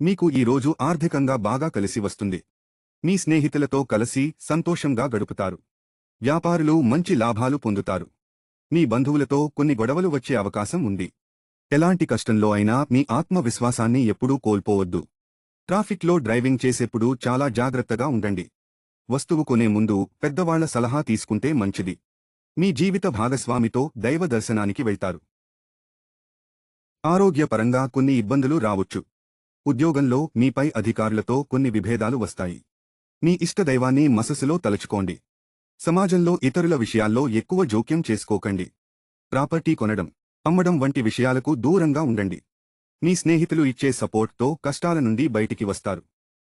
మీకు ఈ రోజు ఆర్థికంగా బాగా కలిసి వస్తుంది. మీ స్నేహితులతో కలిసి సంతోషంగా గడుపుతారు. వ్యాపారులు మంచి లాభాలు పొందుతారు. మీ బంధువులతో కొన్ని గొడవలు వచ్చే అవకాశం ఉంది. ఎలాంటి కష్టంలో అయినా మీ ఆత్మవిశ్వాసాన్ని ఎప్పుడూ కోల్పోవద్దు. ట్రాఫిక్లో డ్రైవింగ్ చేసేప్పుడు చాలా జాగ్రత్తగా ఉండండి. వస్తువు కొనే ముందు పెద్దవాళ్ళ సలహా తీసుకుంటే మంచిది. మీ జీవిత భాగస్వామితో దైవ దర్శనానికి వెళ్తారు. ఆరోగ్యపరంగా కొన్ని ఇబ్బందులు రావచ్చు. ఉద్యోగంలో మీపై అధికారులతో కొన్ని విభేదాలు వస్తాయి. మీ ఇష్టదైవాన్ని మసస్సులో తలుచుకోండి. సమాజంలో ఇతరుల విషయాల్లో ఎక్కువ జోక్యం చేసుకోకండి. ప్రాపర్టీ కొనడం అమ్మడం వంటి విషయాలకు దూరంగా ఉండండి. మీ స్నేహితులు ఇచ్చే సపోర్ట్తో కష్టాల నుండి బయటికి వస్తారు.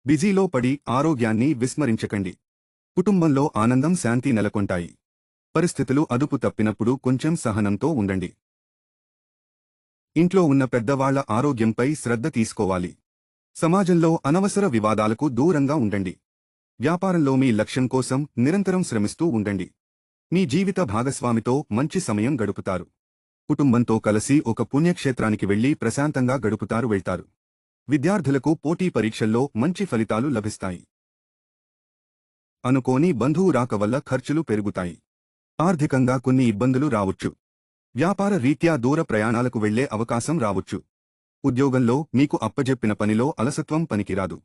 బిజీలో పడి ఆరోగ్యాన్ని విస్మరించకండి. కుటుంబంలో ఆనందం శాంతి నెలకొంటాయి. పరిస్థితులు అదుపు తప్పినప్పుడు కొంచెం సహనంతో ఉండండి. ఇంట్లో ఉన్న పెద్దవాళ్ళ ఆరోగ్యంపై శ్రద్ధ తీసుకోవాలి. సమాజంలో అనవసర వివాదాలకు దూరంగా ఉండండి. వ్యాపారంలో మీ లక్ష్యం కోసం నిరంతరం శ్రమిస్తూ ఉండండి. మీ జీవిత భాగస్వామితో మంచి సమయం గడుపుతారు. కుటుంబంతో కలిసి ఒక పుణ్యక్షేత్రానికి వెళ్ళి ప్రశాంతంగా గడుపుతారు వెళ్తారు. విద్యార్థులకు పోటీ పరీక్షల్లో మంచి ఫలితాలు లభిస్తాయి. అనుకోని బంధువు రాక వల్ల ఖర్చులు పెరుగుతాయి. ఆర్థికంగా కొన్ని ఇబ్బందులు రావచ్చు. వ్యాపార రీత్యా దూర ప్రయాణాలకు వెళ్ళే అవకాశం రావచ్చు. ఉద్యోగంలో మీకు అప్పజెప్పిన పనిలో అలసత్వం పనికిరాదు.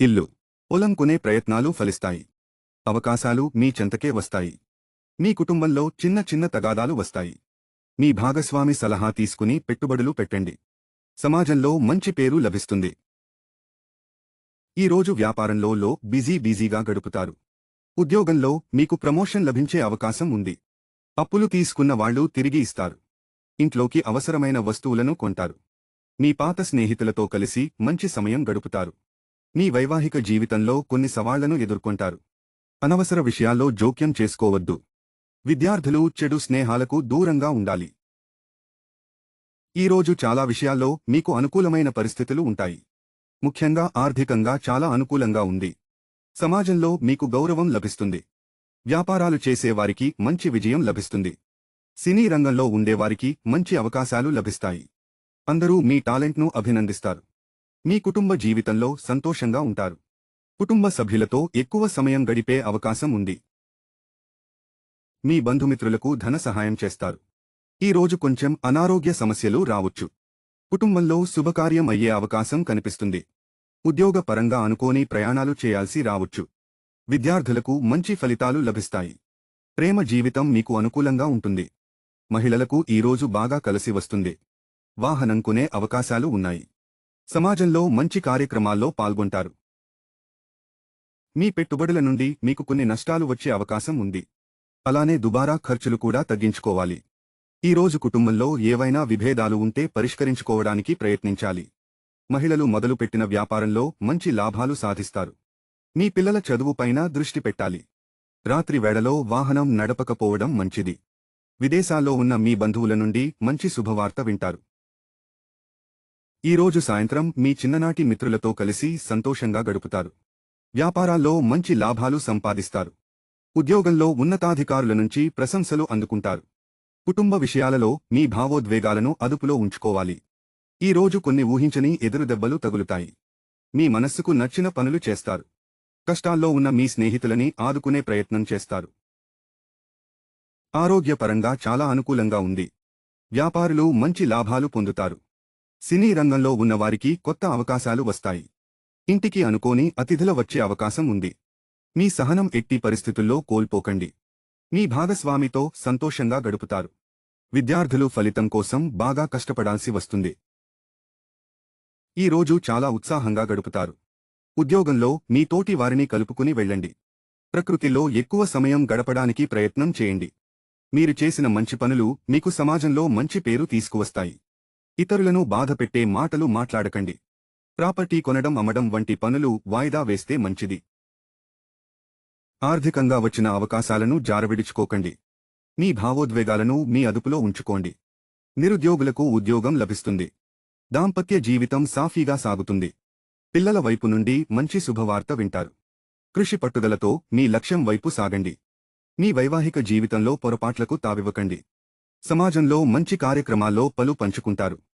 ఇల్లు. పొలం కొనే ప్రయత్నాలు ఫలిస్తాయి. అవకాశాలు మీ చెంతకే వస్తాయి. మీ కుటుంబంలో చిన్న చిన్న తగాదాలు వస్తాయి. మీ భాగస్వామి సలహా తీసుకుని పెట్టుబడులు పెట్టండి. సమాజంలో మంచి పేరు లభిస్తుంది. ఈ రోజు వ్యాపారంలో లో బిజీ బిజీగా గడుపుతారు. ఉద్యోగంలో మీకు ప్రమోషన్ లభించే అవకాశం ఉంది. అప్పులు తీసుకున్న వాళ్ళు తిరిగి ఇస్తారు. ఇంట్లోకి అవసరమైన వస్తువులను కొంటారు. మీ పాత స్నేహితులతో కలిసి మంచి సమయం గడుపుతారు. మీ వైవాహిక జీవితంలో కొన్ని సవాళ్ళను ఎదుర్కొంటారు. అనవసర విషయాల్లో జోక్యం చేసుకోవద్దు. విద్యార్థులు చెడు స్నేహాలకు దూరంగా ఉండాలి. ఈరోజు చాలా విషయాల్లో మీకు అనుకూలమైన పరిస్థితులు ఉంటాయి. ముఖ్యంగా ఆర్థికంగా చాలా అనుకూలంగా ఉంది. సమాజంలో మీకు గౌరవం లభిస్తుంది. వ్యాపారాలు చేసేవారికి మంచి విజయం లభిస్తుంది. సినీ రంగంలో ఉండేవారికి మంచి అవకాశాలు లభిస్తాయి. అందరూ మీ టాలెంట్ను అభినందిస్తారు. మీ కుటుంబ జీవితంలో సంతోషంగా ఉంటారు. కుటుంబ సభ్యులతో ఎక్కువ సమయం గడిపే అవకాశం ఉంది. మీ బంధుమిత్రులకు ధన సహాయం చేస్తారు. ఈ రోజు కొంచెం అనారోగ్య సమస్యలు రావచ్చు. కుటుంబంలో శుభకార్యం అయ్యే అవకాశం కనిపిస్తుంది. ఉద్యోగపరంగా అనుకోని ప్రయాణాలు చేయాల్సి రావచ్చు. విద్యార్థులకు మంచి ఫలితాలు లభిస్తాయి. ప్రేమ జీవితం మీకు అనుకూలంగా ఉంటుంది. మహిళలకు ఈరోజు బాగా కలిసి వస్తుంది. వాహనం కొనే అవకాశాలు ఉన్నాయి. సమాజంలో మంచి కార్యక్రమాల్లో పాల్గొంటారు. మీ పెట్టుబడుల నుండి మీకు కొన్ని నష్టాలు వచ్చే అవకాశం ఉంది. అలానే దుబారా ఖర్చులు కూడా తగ్గించుకోవాలి. ఈ రోజు కుటుంబంలో ఏవైనా విభేదాలు ఉంటే పరిష్కరించుకోవడానికి ప్రయత్నించాలి. మహిళలు మొదలుపెట్టిన వ్యాపారంలో మంచి లాభాలు సాధిస్తారు. మీ పిల్లల చదువుపైన దృష్టి పెట్టాలి. రాత్రి వేళలో వాహనం నడపకపోవడం మంచిది. విదేశాల్లో ఉన్న మీ బంధువుల నుండి మంచి శుభవార్త వింటారు. ఈ రోజు సాయంత్రం మీ చిన్ననాటి మిత్రులతో కలిసి సంతోషంగా గడుపుతారు. వ్యాపారాల్లో మంచి లాభాలు సంపాదిస్తారు. ఉద్యోగంలో ఉన్నతాధికారుల నుంచి ప్రశంసలు అందుకుంటారు. కుటుంబ విషయాలలో మీ భావోద్వేగాలను అదుపులో ఉంచుకోవాలి. ఈ రోజు కొన్ని ఊహించని ఎదురుదెబ్బలు తగులుతాయి. మీ మనస్సుకు నచ్చిన పనులు చేస్తారు. కష్టాల్లో ఉన్న మీ స్నేహితులని ఆదుకునే ప్రయత్నం చేస్తారు. ఆరోగ్యపరంగా చాలా అనుకూలంగా ఉంది. వ్యాపారులు మంచి లాభాలు పొందుతారు. సినీ రంగంలో ఉన్నవారికి కొత్త అవకాశాలు వస్తాయి. ఇంటికి అనుకోని అతిథుల వచ్చే అవకాశం ఉంది. మీ సహనం ఎట్టి పరిస్థితుల్లో కోల్పోకండి. మీ భాగస్వామితో సంతోషంగా గడుపుతారు. విద్యార్థులు ఫలితం కోసం బాగా కష్టపడాల్సి వస్తుంది. ఈ రోజు చాలా ఉత్సాహంగా గడుపుతారు. ఉద్యోగంలో మీ తోటి వారిని కలుపుకుని వెళ్ళండి. ప్రకృతిలో ఎక్కువ సమయం గడపడానికి ప్రయత్నం చేయండి. మీరు చేసిన మంచి పనులు మీకు సమాజంలో మంచి పేరు తీసుకువస్తాయి. ఇతరులను బాధపెట్టే మాటలు మాట్లాడకండి. ప్రాపర్టీ కొనడం అమ్మడం వంటి పనులు వాయిదా వేస్తే మంచిది. ఆర్థికంగా వచ్చిన అవకాశాలను జారవిడుచుకోకండి. మీ భావోద్వేగాలను మీ అదుపులో ఉంచుకోండి. నిరుద్యోగులకు ఉద్యోగం లభిస్తుంది. దాంపత్య జీవితం సాఫీగా సాగుతుంది. పిల్లల వైపు నుండి మంచి శుభవార్త వింటారు. కృషి పట్టుదలతో మీ లక్ష్యం వైపు సాగండి. మీ వైవాహిక జీవితంలో పొరపాట్లకు తావివ్వకండి. సమాజంలో మంచి కార్యక్రమాల్లో పలు పంచుకుంటారు.